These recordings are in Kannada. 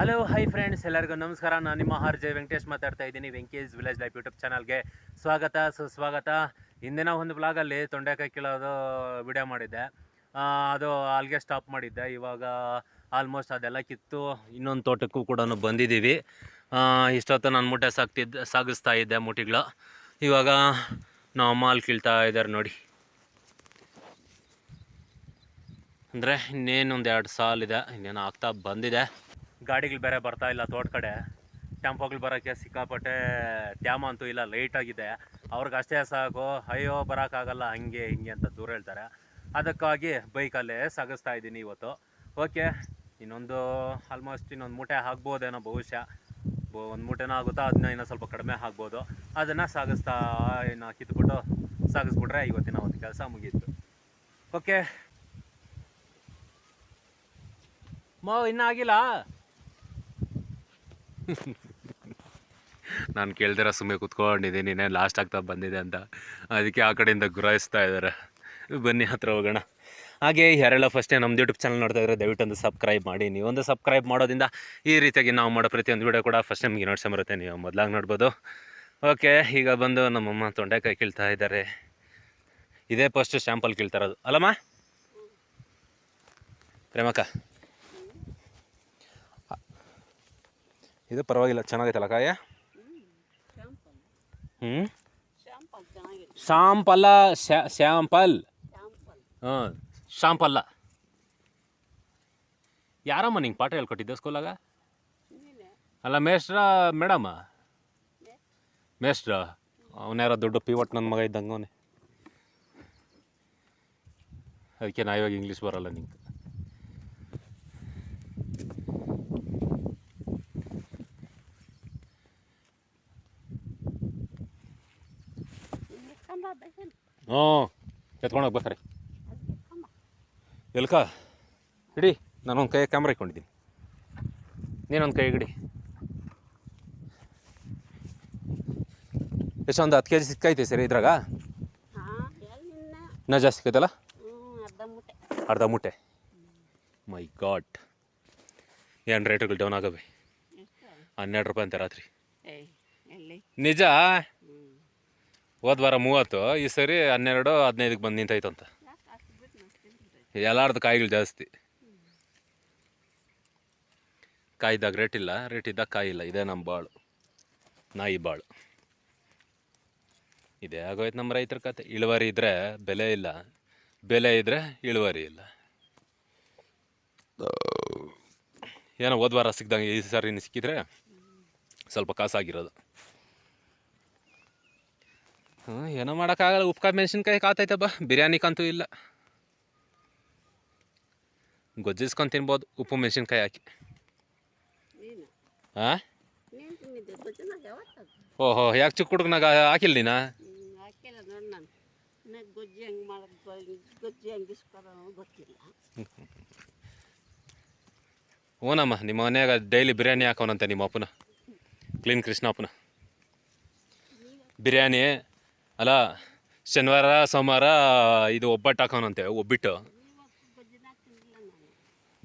ಹಲೋ ಹೈ ಫ್ರೆಂಡ್ಸ್ ಎಲ್ಲರಿಗೂ ನಮಸ್ಕಾರ. ನಾನು ನಿಮ್ಮ ಆರ್ ಜೆ ವೆಂಕಟೇಶ್ ಮಾತಾಡ್ತಾ ಇದ್ದೀನಿ ವೆಂಕೇಶ್ ವಿಲೇಜ್ ಲೈಫ್ ಯೂಟ್ಯೂಬ್ ಚಾನಲ್ಗೆ. ಸ್ವಾಗತ, ಸುಸ್ವಾಗತ. ಹಿಂದಿನ ಒಂದು ಬ್ಲಾಗಲ್ಲಿ ತೊಂಡೆಕಾಯಿ ಕೀಳೋದು ವಿಡಿಯೋ ಮಾಡಿದ್ದೆ. ಅದು ಅಲ್ಲಿಗೆ ಸ್ಟಾಪ್ ಮಾಡಿದ್ದೆ. ಇವಾಗ ಆಲ್ಮೋಸ್ಟ್ ಅದೆಲ್ಲ ಕಿತ್ತು. ಇನ್ನೊಂದು ತೋಟಕ್ಕೂ ಕೂಡ ಬಂದಿದ್ದೀವಿ. ಇಷ್ಟೊತ್ತು ನಾನು ಮೂಟೆ ಸಾಕ್ತಿದ್ದೆ ಸಾಗಿಸ್ತಾ ಇದ್ದೆ ಮೂಟಿಗಳು. ಇವಾಗ ನಾವು ಅಮ್ಮ ಅಲ್ಲಿ ಕೀಳ್ತಾ ಇದ್ದಾರೆ ನೋಡಿ. ಅಂದರೆ ಇನ್ನೇನೊಂದು ಎರಡು ಸಾಲಿದೆ ಇನ್ನೇನು ಆಗ್ತಾ ಬಂದಿದೆ. ಗಾಡಿಗಳು ಬೇರೆ ಬರ್ತಾ ಇಲ್ಲ ತೋಟ ಕಡೆ. ಟೆಂಪೋಗಳು ಬರೋಕ್ಕೆ ಸಿಕ್ಕಾಪಟ್ಟೆ ಡ್ಯಾಮ್ ಅಂತೂ ಇಲ್ಲ ಲೈಟಾಗಿದೆ ಅವ್ರಿಗೆ ಅಷ್ಟೇ ಸಾಕು. ಅಯ್ಯೋ, ಬರೋಕ್ಕಾಗಲ್ಲ, ಹಂಗೆ, ಹಿಂಗೆ ಅಂತ ದೂರ ಹೇಳ್ತಾರೆ. ಅದಕ್ಕಾಗಿ ಬೈಕಲ್ಲೇ ಸಾಗಿಸ್ತಾ ಇದ್ದೀನಿ ಇವತ್ತು. ಓಕೆ ಇನ್ನೊಂದು ಆಲ್ಮೋಸ್ಟ್ ಇನ್ನೊಂದು ಮೂಟೆ ಆಗ್ಬೋದೇನೋ ಬಹುಶಃ. ಒಂದು ಮೂಟೆನೋ ಆಗುತ್ತಾ ಅದನ್ನ ಇನ್ನೂ ಸ್ವಲ್ಪ ಕಡಿಮೆ ಆಗ್ಬೋದು ಅದನ್ನು ಸಾಗಿಸ್ತಾ, ಇನ್ನು ಕಿತ್ಬಿಟ್ಟು ಸಾಗಿಸ್ಬಿಟ್ರೆ ಇವತ್ತಿನ ಒಂದು ಕೆಲಸ ಮುಗೀತು. ಓಕೆ ಮೋ, ಇನ್ನೂ ಆಗಿಲ್ಲ? ನಾನು ಕೇಳ್ದಿರ ಸುಮ್ಮನೆ ಕುತ್ಕೊಂಡಿದ್ದೀನಿ, ನಾನು ಲಾಸ್ಟ್ ಆಗ್ತಾ ಬಂದಿದೆ ಅಂತ. ಅದಕ್ಕೆ ಆ ಕಡೆಯಿಂದ ಗುರಾಯಿಸ್ತಾ ಇದ್ದಾರೆ. ಬನ್ನಿ, ಹತ್ರ ಹೋಗೋಣ. ಹಾಗೆ ಯಾರೆಲ್ಲ ಫಸ್ಟೇ ನಮ್ಮ ಯೂಟ್ಯೂಬ್ ಚಾನಲ್ ನೋಡ್ತಾ ಇದ್ರೆ ದಯವಿಟ್ಟು ಒಂದು ಸಬ್ಸ್ಕ್ರೈಬ್ ಮಾಡಿ. ನೀವು ಒಂದು ಸಬ್ಸ್ಕ್ರೈಬ್ ಮಾಡೋದ್ರಿಂದ ಈ ರೀತಿಯಾಗಿ ನಾವು ಮಾಡೋ ಪ್ರತಿಯೊಂದು ವಿಡಿಯೋ ಕೂಡ ಫಸ್ಟ್ ನಿಮಗೆ ನೋಡ್ಸಂಬರುತ್ತೆ ನೀವು ಮೊದಲಾಗಿ ನೋಡ್ಬೋದು. ಓಕೆ ಈಗ ಬಂದು ನಮ್ಮಮ್ಮ ತೊಂಡೆಕಾಯಿ ಕೀಳ್ತಾ ಇದ್ದಾರೆ. ಇದೇ ಫಸ್ಟ್ ಸ್ಯಾಂಪಲ್ ಕೀಳ್ತಾ ಇರೋದು. ಅಲ್ಲಮ್ಮ? ಪ್ರೇಮಕ್ಕ? ಇದು ಪರವಾಗಿಲ್ಲ, ಚೆನ್ನಾಗೈತಲ್ಲ ಕಾಯ? ಹ್ಞೂ ಶಾಂಪಲ್ಲ ಶ್ಯಾಂಪಲ್. ಶಾಂಪಲ್ ಹಾಂ, ಶಾಂಪಲ್ಲ. ಯಾರಮ್ಮ ನಿಂಗೆ ಪಾಠ ಹೇಳ್ಕೊಟ್ಟಿದ್ದೆ ಸ್ಕೂಲಾಗ? ಅಲ್ಲ, ಮೇಷ್ಟ್ರ ಮೇಡಮ್ಮ ಮೇಷ್ಟ್ರ? ಅವನ್ಯಾರ ದೊಡ್ಡ ಪಿವಟ್ ನನ್ನ ಮಗ ಇದ್ದಂಗೆ ಅವನೇ. ಅದಕ್ಕೆ ನಾ ಇವಾಗ ಇಂಗ್ಲೀಷ್ ಬರಲ್ಲ ನಿಂಗೆ. ಹ್ಞೂ ಎತ್ಕೊಂಡು ಹೋಗ್ಬೇಕಾರೆ ಎಲ್ಕ? ಇಡಿ ನಾನೊಂದು ಕೈ ಕ್ಯಾಮ್ರಾ ಇಟ್ಕೊಂಡಿದ್ದೀನಿ. ನೀನೊಂದು ಕೈ ಹಿಡಿ ಎಷ್ಟೊಂದು ಹತ್ತು ಕೆ ಜಿ ಸಿಕ್ಕೈತೆ ಸರಿ ಇದ್ರಾಗ? ಇನ್ನೂ ಜಾಸ್ತಿ ಸಿಕ್ಕೈತಲ್ಲ ಅರ್ಧ ಮೂಟೆ. ಮೈ ಗಾಡ್ ಏನು ರೇಟ್ಗಳು ಡೌನ್ ಆಗವೆ? ಹನ್ನೆರಡು ರೂಪಾಯಿ ಅಂತೆ ರಾತ್ರಿ. ನಿಜ? ಹ್ಞೂ ಹೋದ ವಾರ ಮೂವತ್ತು, ಈ ಸರಿ ಹನ್ನೆರಡು, ಹದಿನೈದಕ್ಕೆ ಬಂದು ನಿಂತೈತಂತ. ಎಲ್ಲಾರ್ದು ಕಾಯಿಗಳು ಜಾಸ್ತಿ. ಕಾಯಿದ್ದಾಗ ರೇಟ್ ಇಲ್ಲ ರೇಟ್ ಇದ್ದಾಗ ಕಾಯಿ ಇಲ್ಲ ಇದೇ ನಮ್ಮ ಬಾಳು. ನಾಯಿ ಬಾಳು. ಇದೇ ಆಗೋಯ್ತು ನಮ್ಮ ರೈತರ ಕತೆ. ಇಳುವರಿ ಇದ್ದರೆ ಬೆಲೆ ಇಲ್ಲ. ಬೆಲೆ ಇದ್ದರೆ ಇಳುವರಿ ಇಲ್ಲ. ಏನೋ ಹೋದ್ವಾರ ಸಿಕ್ಕಿದಂಗೆ ಈ ಸಾರಿ ಸಿಕ್ಕಿದ್ರೆ ಸ್ವಲ್ಪ ಕಾಸಾಗಿರೋದು. ಹ್ಞೂ ಏನೋ ಮಾಡೋಕ್ಕಾಗಲ್ಲ. ಉಪ್ಕಾಯಿ ಮೆಣಸಿನ್ಕಾಯಿ ಕಾತೈತೆ ಬಾ ಬಿರಿಯಾನಿಗಂತೂ ಇಲ್ಲ. ಗೊಜ್ಜಿಸ್ಕೊಂಡು ತಿನ್ಬೋದು. ಉಪ್ಪು ಮೆಣಸಿನ್ಕಾಯಿ ಹಾಕಿ. ಹಾಂ ಓಹೋ ಯಾಕೆ ಚಿಕ್ಕ ಹುಡುಗನಾಗ ಹಾಕಿಲ್ಲ ನೀನಾ. ಹ್ಞೂನಮ್ಮ ನಿಮ್ಮ ಮನ್ಯಾಗ ಡೈಲಿ ಬಿರಿಯಾನಿ ಹಾಕೋನಂತೆ ನಿಮ್ಮ ಅಪ್ಪನ. ಕ್ಲೀನ್ ಕೃಷ್ಣ ಅಪ್ಪನ. ಬಿರಿಯಾನಿ ಅಲ್ಲ, ಶನಿವಾರ, ಸೋಮವಾರ ಇದು ಒಬ್ಬಟ್ಟು ಹಾಕೋನಂತೆ ಒಬ್ಬಿಟ್ಟು.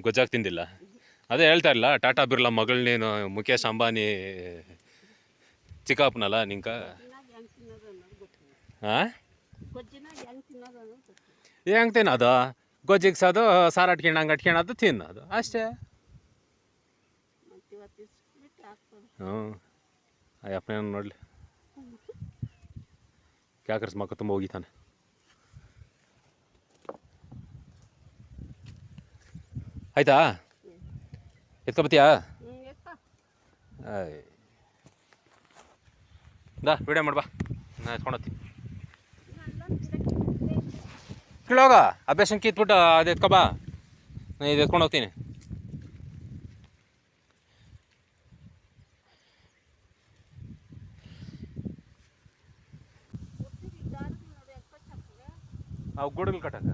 ಗೊಜ್ಜಾಗ ತಿಂದಿಲ್ಲ. ಅದೇ ಹೇಳ್ತಾ ಇಲ್ಲ ಟಾಟಾ ಬಿರ್ಲಾ ಮಗಳನ್ನೇನು ನೀನು ಮುಖೇಶ್ ಅಂಬಾನಿ ಚಿಕ್ಕಪ್ಪನಲ್ಲ ನಿಂಕ? ಹಾಂ ಹೆಂಗೆ ತಿನ್ನೋದು ಗೊಜ್ಜಿಗ್ಸೋದು ಸಾರು ಅಟ್ಕೊಂಡು ಹಂಗೆ ಅಟ್ಕೊಳೋದು ತಿನ್ನೋದು, ಅಷ್ಟೇ. ಹ್ಞೂ ಅಯ್ಯಪ್ಪನೇನು ನೋಡಲಿ. ಕ್ಯಾಕರ್ಸ್ ಮಕ್ಕ ತುಂಬ ಹೋಗಿತಾನೆ ಆಯ್ತಾ ಎತ್ಕೊಬತ್ತೀಯಾ ದಾ ವಿಡಿಯೋ ಮಾಡ್ಬಾ ನಾ ಎತ್ಕೊಂಡೋಗ್ತೀನಿ ಕೀಳೋಗ ಅಭ್ಯಾಸ ಕಿತ್ಬಿಟ್ಟು ಅದು ಎತ್ಕೊಬಾ ನಾನು ಇದು ಎತ್ಕೊಂಡು ಹೋಗ್ತೀನಿ ಅವು ಗುಡುಗಲ್ ಕಟ್ಟಕ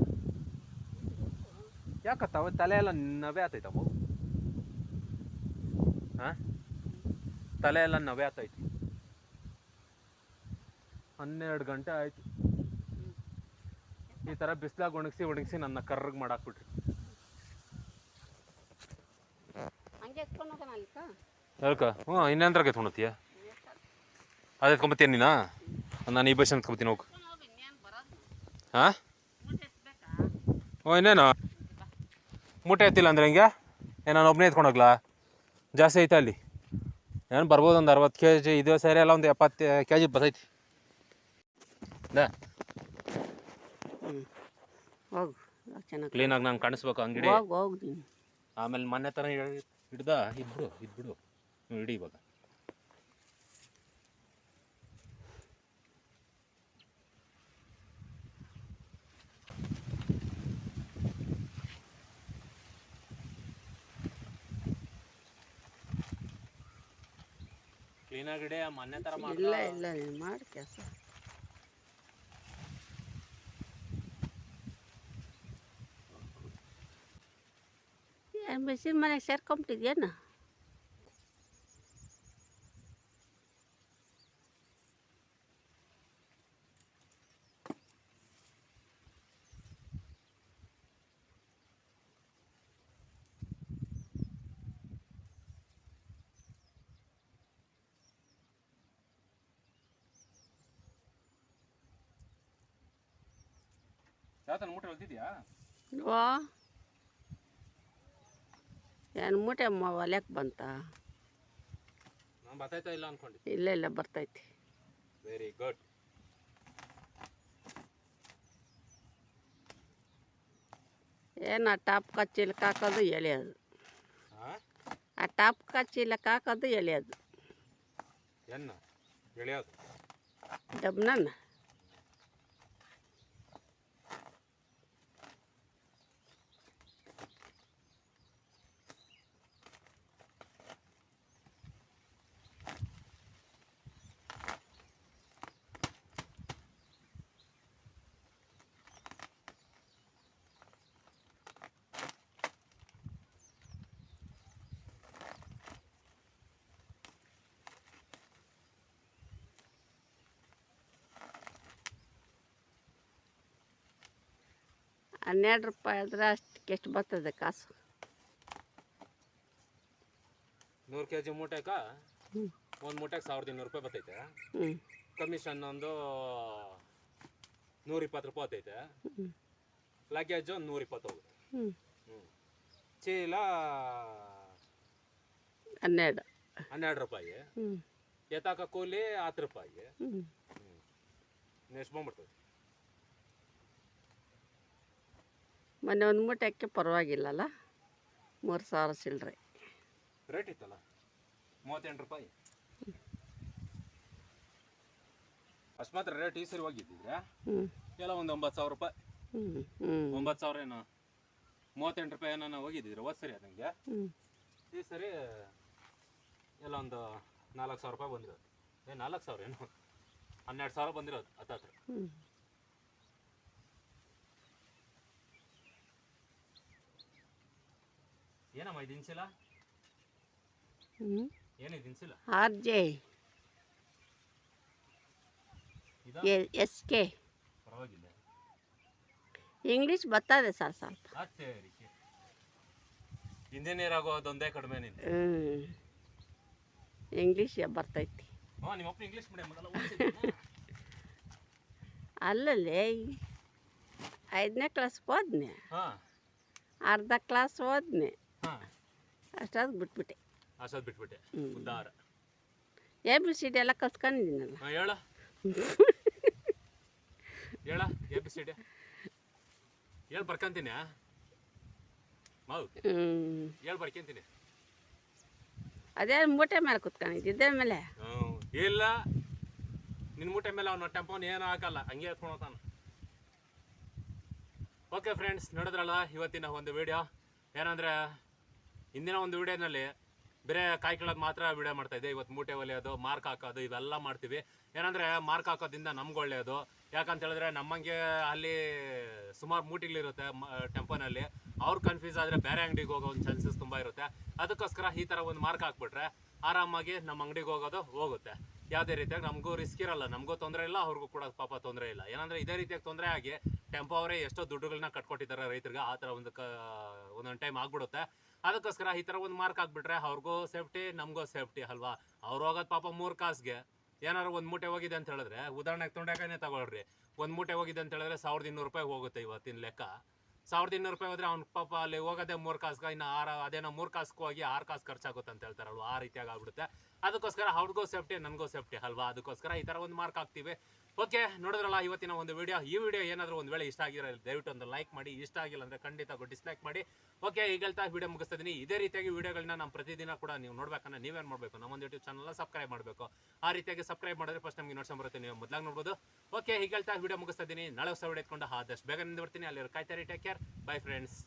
ಯಾಕತ್ತಾವ ತಲೆ ಎಲ್ಲ ನವೆ ಆತೈತವು ಹಾಂ? ತಲೆ ಎಲ್ಲ ನವೆ ಆತೈತಿ ಹನ್ನೆರಡು ಗಂಟೆ ಆಯ್ತು. ಈ ಥರ ಬಿಸಿಲಾಗ ಒಣಗಿಸಿ ಒಣಗಿಸಿ ನನ್ನ ಕರ್ರಗೆ ಮಾಡಾಕ್ಬಿಟ್ರಿ. ಹೇಳ್ಕ? ಹ್ಞೂ ಇನ್ನೇಂದ್ರಾಗ ಎತ್ಕೊಂಡತ್ತೀಯ ಅದು ಎತ್ಕೊಂಬತ್ತೀಯ ನೀನಾ? ನಾನು ಈ ಬಸ್ ಎತ್ಕೊಂಬತ್ತೀನಿ ಹೋಗು. ಹಾಂ? ಓ ಇನ್ನೇನು? ಮೂಟೆ ಎತ್ತಿಲ್ಲ ಅಂದ್ರೆ ಹಿಂಗೆ? ಏ ನಾನು ಒಬ್ಬನೇ ಎತ್ಕೊಂಡೋಗ್ಲಾ ಜಾಸ್ತಿ ಐತೆ ಅಲ್ಲಿ? ಏನು ಬರ್ಬೋದು ಒಂದು ಅರವತ್ತು ಕೆ ಜಿ ಇದು ಸರಿ ಎಲ್ಲ ಒಂದು ಎಪ್ಪತ್ತು ಕೆ ಜಿ ಬರ್ತೈತಿ. ಕ್ಲೀನಾಗಿ ನಂಗೆ ಕಾಣಿಸ್ಬೇಕು ಅಂಗಡಿ. ಆಮೇಲೆ ಮೊನ್ನೆ ಥರ ಹಿಡ್ದ ಇದ್ಬಿಡು ಇದ್ಬಿಡು ಹ್ಞೂ ಇಡಿ ಇವಾಗ. ಕ್ಲೀನಾಗಿ ಇಡಿ ಮೊನ್ನೆ ತರ ಇಲ್ಲ ಇಲ್ಲ ನೀನು ಮಾಡಿ ಕೆಲಸ. ಏನು ಮನೆ ಮನೆಗೆ ಸೇರ್ಕೊಂಬಿಟ್ಟಿದ್ಯೇನು? ಯಾವ ಮೂಟೆ ಹೊಲ್ತಿದ್ಯಾ ವಾ ಏನು ಮೂಟೆ ಮ ಬಂತಾ ಬಂತ? ನಾನು ಬತ್ತಾಯ್ತಾ ಇಲ್ಲ ಅನ್ಕೊಂಡು ಇಲ್ಲ ಇಲ್ಲ ಬರ್ತೈತಿ. ವೆರಿ ಗುಡ್ ಏನು ಆ ಟಾಪ್ ಚೀಲಕ್ಕೆ ಹಾಕೋದು ಎಳೆಯೋದು ಆ? ಟಾಪ್ ಚೀಲಕ್ಕೆ ಹಾಕೋದು ಎಳೆಯೋದು ಎನ್ನ? ಎಳೆಯೋದು ಡಬ್ನನ್ನ? ಹನ್ನೆರಡು ರೂಪಾಯಿ ಆದ್ರೆ ಅಷ್ಟಕ್ಕೆ ಎಷ್ಟು ಬರ್ತದೆ ಕಾಸು? ನೂರು ಕೆ ಜಿ ಮೂಟೆಗ ಒಂದು ಮೂಟೆಗೆ ಸಾವಿರದ ಇನ್ನೂರು ರೂಪಾಯಿ ಬರ್ತೈತೆ. ಹ್ಞೂ ಕಮಿಷನ್ ಒಂದು ನೂರ ಇಪ್ಪತ್ತು ರೂಪಾಯಿ ಬರ್ತೈತೆ. ಲಗೇಜ್ ಒಂದು ನೂರ ಇಪ್ಪತ್ತು ಹೋಗುತ್ತೆ. ಹ್ಞೂ ಚೀಲ ಹನ್ನೆರಡು. ಹನ್ನೆರಡು ರೂಪಾಯಿ. ಹ್ಞೂ ಎತ್ತಾಕ ಕೂಲಿ ಹತ್ತು ರೂಪಾಯಿ. ಹ್ಞೂ ಬಂದ್ಬಿಡ್ತದೆ. ಮೊನ್ನೆ ಒಂದು ಮೂಟೆಕ್ಕೆ ಪರವಾಗಿಲ್ಲಲ್ಲ? ಮೂರು ಸಾವಿರ ಚಿಲ್ಲರೆ ರೇಟ್ ಇತ್ತಲ್ಲ? ಮೂವತ್ತೆಂಟು ರೂಪಾಯಿ? ಅಷ್ಟು ಮಾತ್ರ ರೇಟ್ ಈ ಸರಿ ಹೋಗಿದ್ದಿದ್ರೆ ಎಲ್ಲ ಒಂದು ಒಂಬತ್ತು ಸಾವಿರ ರೂಪಾಯಿ. ಒಂಬತ್ತು ಸಾವಿರ ಏನೋ? ಮೂವತ್ತೆಂಟು ರೂಪಾಯಿ ಏನೋ ಹೋಗಿದ್ದಿದ್ರೆ ಹೋದ್ ಸರಿ ಅದಂಗೆ ಈ ಸರಿ ಎಲ್ಲ ಒಂದು ನಾಲ್ಕು ಸಾವಿರ ರೂಪಾಯಿ ಬಂದಿರೋದು. ಏ ನಾಲ್ಕು ಸಾವಿರ ಏನು? ಹನ್ನೆರಡು ಸಾವಿರ ಬಂದಿರೋದು ಹತ್ತತ್ರ ಏನಮ್ಮ ಇದು ಏನಿದು R J S K English English ಬರ್ತದೆ ಸರ್ ಸ್ವಲ್ಪ. ಇಂಜಿನಿಯರ್ ಆಗೋದೊಂದೇ ಕಡಿಮೆ ಹ್ಞೂ ಇಂಗ್ಲೀಷ್ ಬರ್ತೈತಿ. ಅಲ್ಲಲ್ಲಿ ಐದನೇ ಕ್ಲಾಸ್ ಹೋದ್ನೆ. ಅರ್ಧ ಕ್ಲಾಸ್ ಓದ್ನೆ ಹಾಂ. ಅಷ್ಟಾದ್ರು ಬಿಟ್ಬಿಟ್ಟೆ. ಅಷ್ಟೊತ್ತು ಬಿಟ್ಬಿಟ್ಟೆ. ಉದ್ದಾರ. ಎ ಬಿ ಸಿ ಡಿ ಎಲ್ಲ ಕಲ್ತ್ಕೊಂಡಿದ್ದೀನಲ್ಲ ಹೇಳ. ಹೇಳ ಎ ಬಿ ಸಿ ಡಿ ಹೇಳಿ ಬರ್ಕಂತೀನಿ ಮಾವು ಹೇಳಿ ಬರ್ಕೊಂತೀನಿ. ಅದೇ ಮೂಟೆ ಮೇಲೆ ಕುತ್ಕೊಂಡಿದ್ದೆ ಮೇಲೆ. ಇಲ್ಲ. ನಿನ್ನ ಮೂಟೆ ಮೇಲೆ ಅವನು ಟೆಂಪೋನ್ ಏನು ಹಾಕಲ್ಲ ಹಂಗೆ ಎತ್ಕೊಂಡು ಹೋಗ್ತಾನೆ. ಓಕೆ ಫ್ರೆಂಡ್ಸ್ ನೋಡಿದ್ರಲ್ಲ ಇವತ್ತಿನ ಒಂದು ವಿಡಿಯೋ ಏನಂದ್ರೆ ಇಂದಿನ ಒಂದು ವಿಡಿಯೋನಲ್ಲಿ ಬೇರೆ ಕಾಯಿ ಕೀಳೋದು ಮಾತ್ರ ವಿಡಿಯೋ ಮಾಡ್ತಾ ಇದ್ದೆ. ಇವತ್ತು ಮೂಟೆ ಒಲೆಯೋದು, ಮಾರ್ಕ್ ಹಾಕೋದು, ಇವೆಲ್ಲ ಮಾಡ್ತೀವಿ. ಏನಂದ್ರೆ ಮಾರ್ಕ್ ಹಾಕೋದ್ರಿಂದ ನಮ್ಗೆ ಒಳ್ಳೆಯದು ಯಾಕಂತ ಹೇಳಿದ್ರೆ ನಮ್ಮಂಗೆ ಅಲ್ಲಿ ಸುಮಾರು ಮೂಟಿಗಳಿರುತ್ತೆ ಟೆಂಪೋನಲ್ಲಿ. ಅವ್ರು ಕನ್ಫ್ಯೂಸ್ ಆದರೆ ಬೇರೆ ಅಂಗಡಿಗೆ ಹೋಗೋ ಒಂದು ಚಾನ್ಸಸ್ ತುಂಬ ಇರುತ್ತೆ. ಅದಕ್ಕೋಸ್ಕರ ಈ ಥರ ಒಂದು ಮಾರ್ಕ್ ಹಾಕ್ಬಿಟ್ರೆ ಆರಾಮಾಗಿ ನಮ್ಮ ಅಂಗಡಿಗೆ ಹೋಗೋದು ಹೋಗುತ್ತೆ. ಯಾವುದೇ ರೀತಿಯಾಗಿ ನಮಗೂ ರಿಸ್ಕ್ ಇರಲ್ಲ. ನಮಗೂ ತೊಂದರೆ ಇಲ್ಲ, ಅವ್ರಿಗೂ ಕೂಡ ಪಾಪ ತೊಂದರೆ ಇಲ್ಲ. ಏನಂದರೆ ಇದೇ ರೀತಿಯಾಗಿ ತೊಂದರೆ ಆಗಿ ಟೆಂಪೋ ಅವರೇ ಎಷ್ಟೋ ದುಡ್ಡುಗಳನ್ನ ಕಟ್ಕೊಟ್ಟಿದ್ದಾರೆ ರೈತರಿಗೆ. ಆ ಥರ ಒಂದು ಕ, ಒಂದೊಂದು ಟೈಮ್ ಆಗ್ಬಿಡುತ್ತೆ. ಅದಕ್ಕೋಸ್ಕರ ಈ ಥರ ಒಂದು ಮಾರ್ಕ್ ಹಾಕ್ಬಿಟ್ರೆ ಅವ್ರಿಗೂ ಸೇಫ್ಟಿ, ನಮಗೂ ಸೇಫ್ಟಿ ಅಲ್ವಾ? ಅವ್ರು ಹೋಗೋದು ಪಾಪ ಮೂರು ಕಾಸ್ಗೆ. ಏನಾರು ಒಂದು ಮೂಟೆ ಹೋಗಿದೆ ಅಂತ ಹೇಳಿದ್ರೆ, ಉದಾಹರಣೆಗೆ ತೊಂಡೆಕಾಯಿನೇ ತಗೊಳ್ರಿ. ಒಂದು ಮೂಟೆ ಹೋಗಿದೆ ಅಂತ ಹೇಳಿದ್ರೆ ಸಾವಿರದ ಇನ್ನೂರು ರೂಪಾಯಿ ಹೋಗುತ್ತೆ ಇವತ್ತಿನ ಲೆಕ್ಕ. ಸಾವಿರದ ಇನ್ನೂರು ರೂಪಾಯಿ ಹೋದ್ರೆ ಅವ್ನ ಪಾಪ ಅಲ್ಲಿ ಹೋಗೋದೇ ಮೂರು ಕಾಸ್ಗೆ, ಇನ್ನು ಆರು, ಅದೇನೋ ಮೂರು ಕಾಸ್ಗೆ ಹೋಗಿ ಆರು ಕಾಸು ಖರ್ಚಾಗುತ್ತೆ ಅಂತ ಹೇಳ್ತಾರಲ್ವ? ಆ ರೀತಿಯಾಗಿ ಆಗ್ಬಿಡುತ್ತೆ. ಅದಕ್ಕೋಸ್ಕರ ಅವ್ರಿಗೂ ಸೇಫ್ಟಿ, ನನಗೂ ಸೇಫ್ಟಿ ಅಲ್ವಾ? ಅದಕ್ಕೋಸ್ಕರ ಈ ಥರ ಒಂದು ಮಾರ್ಕ್ ಹಾಕ್ತೀವಿ. ಓಕೆ ನೋಡಿದ್ರಲ್ಲ, ಇವತ್ತಿನ ಒಂದು ವಿಡಿಯೋ ಈ ವಿಡಿಯೋ ಏನಾದರೂ ಒಂದು ವೇಳೆ ಇಷ್ಟ ಆಗಿರೋ ದಯವಿಟ್ಟು ಒಂದು ಲೈಕ್ ಮಾಡಿ. ಇಷ್ಟ ಆಗಿಲ್ಲ ಅಂದರೆ ಖಂಡಿತ ಡಿಸ್ಲೈಕ್ ಮಾಡಿ. ಓಕೆ ಈಗ ಹೇಳ್ತಾ ವಿಡಿಯೋ ಮುಗಿಸ್ತಿದ್ದೀನಿ ಇದೇ ರೀತಿಯಾಗಿ ವಿಡಿಯೋಗಳನ್ನ ನಾನು ಪ್ರತಿದಿನ ಕೂಡ ನೀವು ನೋಡ್ಬೇಕಂದ್ರೆ ನೀವೇನು ಮಾಡಬೇಕು? ನಮ್ಮೊಂದು ಯೂಟ್ಯೂಬ್ ಚಾನಲ್ನ ಸಬ್ಸ್ಕ್ರೈಬ್ ಮಾಡಬೇಕು. ಆ ರೀತಿಯಾಗಿ ಸಬ್ಸ್ಕ್ರೈಬ್ ಮಾಡಿದ್ರೆ ಫಸ್ಟ್ ನಮಗೆ ನೋಡ್ಸೋ ಬರುತ್ತೆ. ನೀವು ಮೊದಲಾಗಿ ನೋಡ್ಬೋದು. ಓಕೆ ಈಗ ಹೇಳ್ತಾ ವಿಡಿಯೋ ಮುಗಿಸ್ತಾ ಇದ್ದೀನಿ ನಾಳೆ ಹೊಸ ವಿಡಿಯೋ ಇಟ್ಕೊಂಡು ಆದಷ್ಟು ಬೇಗ ನಿಂದು ಬರ್ತೀನಿ ಅಲ್ಲಿ ಕಾಯ್ತಾರೆ ಟೇಕ್ ಕೇರ್ ಬೈ ಫ್ರೆಂಡ್ಸ್